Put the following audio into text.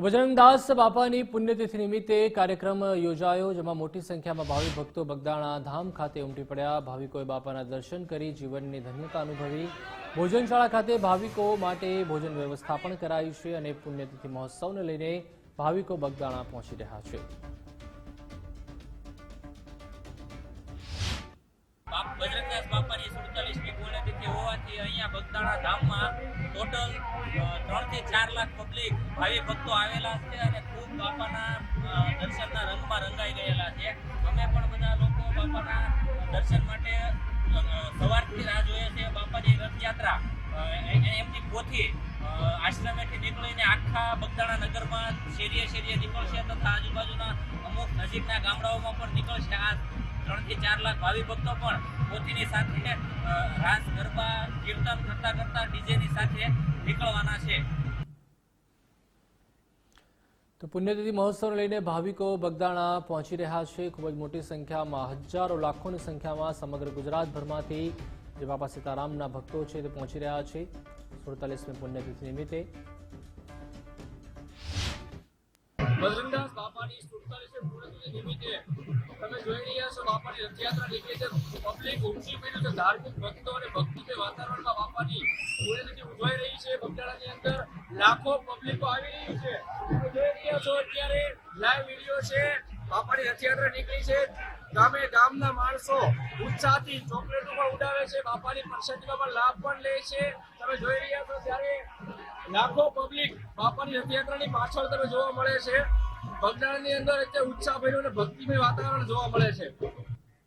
તો બજરંગદાસ બાપાની પુણ્યતિથિ નિમિત્તે કાર્યક્રમ યોજાયો, જેમાં મોટી સંખ્યામાં ભાવિક ભક્તો બગદાણા ધામ ખાતે ઉમટી પડ્યા. ભાવિકોએ બાપાના દર્શન કરી જીવનની ધન્યતા અનુભવી. ભોજનશાળા ખાતે ભાવિકો માટે ભોજન વ્યવસ્થા પણ કરાયું છે અને પુણ્યતિથિ મહોત્સવને લઈને ભાવિકો બગદાણા પહોંચી રહ્યા છે. બજરંગદાસ અહીંયા બગદાણા ધામમાં ટોટલ ત્રણથી ચાર લાખ પબ્લિક ભાવિ ભક્તો આવેલા છે અને ખૂબ બાપાના દર્શનના રંગમાં રંગાઈ ગયેલા છે. અમે પણ બધા લોકો બાપાના દર્શન માટે સવારથી રાહ જોઈએ છે. બાપાની રથયાત્રા એમની પોથી આશ્રમેથી નીકળીને આખા બગદાણા નગરમાં શેરીએ શેરીએ નીકળશે તથા આજુબાજુના અમુક નજીકના ગામડાઓમાં પણ નીકળશે. આ ત્રણથી ચાર લાખ ભાવિ ભક્તો પણ પોતીની સાથે રાસ ગરબા કીર્તન કરતા કરતા ડીજેની સાથે નીકળવાના છે. તો પુણ્યતિથિ મહોત્સવને લઈને ભાવિકો બગદાણા પહોંચી રહ્યા છે. ખૂબ જ મોટી સંખ્યામાં હજારો લાખોની સંખ્યામાં સમગ્ર ગુજરાતભરમાંથી જે બાપા સીતારામના ભક્તો છે તે પહોંચી રહ્યા છે. સુડતાલીસમી પુણ્યતિથિ નિમિત્તે. તમે નીકળી છે ગામે માણસો ઉત્સાહથી ચોકલેટો પણ ઉડાવે છે બાપાની પ્રસાદીમાં પણ લાભ પણ લે છે તમે જોઈ રહ્યા છો ત્યારે લાખો પબ્લિક બાપાની રથયાત્રાની પાછળ તમે જોવા મળે છે. બગદાણાની અંદર અત્યારે ઉત્સાહ ભર્યો અને ભક્તિમય વાતાવરણ જોવા મળે છે.